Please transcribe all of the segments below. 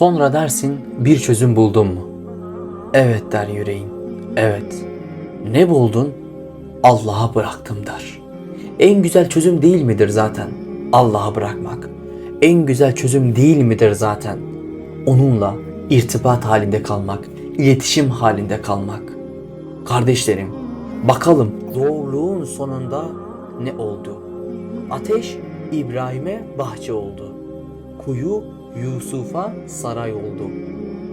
Sonra dersin bir çözüm buldun mu? Evet der yüreğin. Evet. Ne buldun? Allah'a bıraktım der. En güzel çözüm değil midir zaten? Allah'a bırakmak. En güzel çözüm değil midir zaten? Onunla irtibat halinde kalmak, iletişim halinde kalmak. Kardeşlerim, bakalım zorluğun sonunda ne oldu? Ateş İbrahim'e bahçe oldu. Kuyu Yusuf'a saray oldu.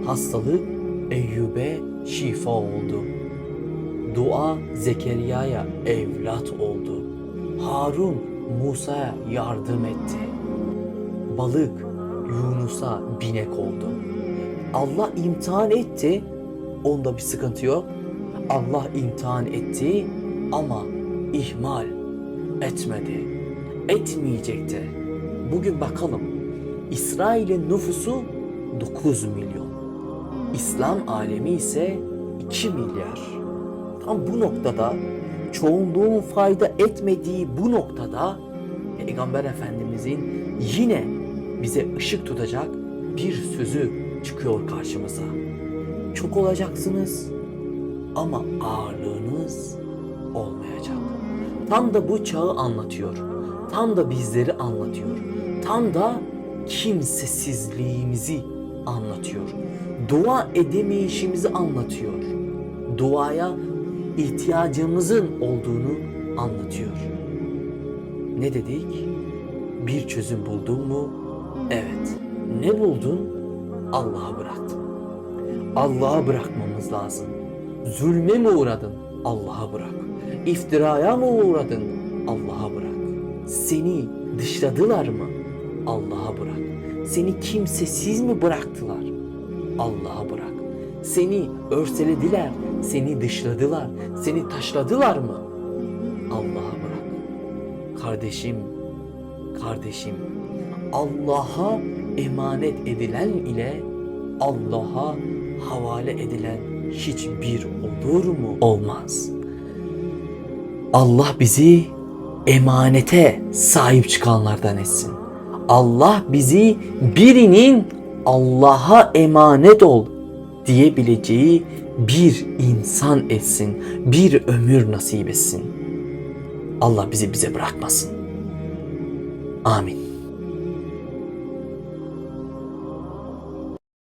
Hastalık Eyyub'e şifa oldu. Dua Zekeriya'ya evlat oldu. Harun Musa'ya yardım etti. Balık Yunus'a binek oldu. Allah imtihan etti. Onda bir sıkıntı yok. Allah imtihan etti ama ihmal etmedi. Etmeyecekti. Bugün bakalım. İsrail'in nüfusu 9 milyon. İslam alemi ise 2 milyar. Tam bu noktada çoğunluğun fayda etmediği bu noktada Peygamber Efendimizin yine bize ışık tutacak bir sözü çıkıyor karşımıza. Çok olacaksınız ama ağırlığınız olmayacak. Tam da bu çağı anlatıyor. Tam da bizleri anlatıyor. Tam da kimsesizliğimizi anlatıyor. Dua edemeyişimizi anlatıyor. Duaya ihtiyacımızın olduğunu anlatıyor. Ne dedik? Bir çözüm buldun mu? Evet. Ne buldun? Allah'a bıraktın. Allah'a bırakmamız lazım. Zulme mi uğradın? Allah'a bırak. İftiraya mı uğradın? Allah'a bırak. Seni dışladılar mı? Allah'a bırak. Seni kimsesiz mi bıraktılar? Allah'a bırak. Seni örselediler, seni dışladılar, seni taşladılar mı? Allah'a bırak. Kardeşim, kardeşim, Allah'a emanet edilen ile Allah'a havale edilen hiçbir olur mu? Olmaz. Allah bizi emanete sahip çıkanlardan etsin. Allah bizi birinin Allah'a emanet ol diyebileceği bir insan etsin, bir ömür nasip etsin. Allah bizi bize bırakmasın. Amin.